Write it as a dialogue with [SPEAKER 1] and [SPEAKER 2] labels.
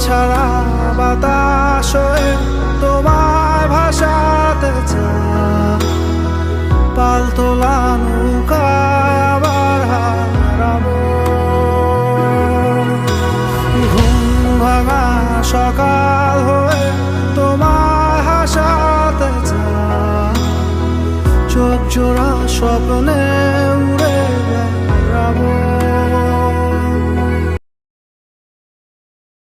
[SPEAKER 1] ছাড়া বাতাস তোমায় ভাসাতে আবার হারাবো। ঘুম সকাল হয়ে তোমায় হাসাতে চোখ জোড়া স্বপ্নে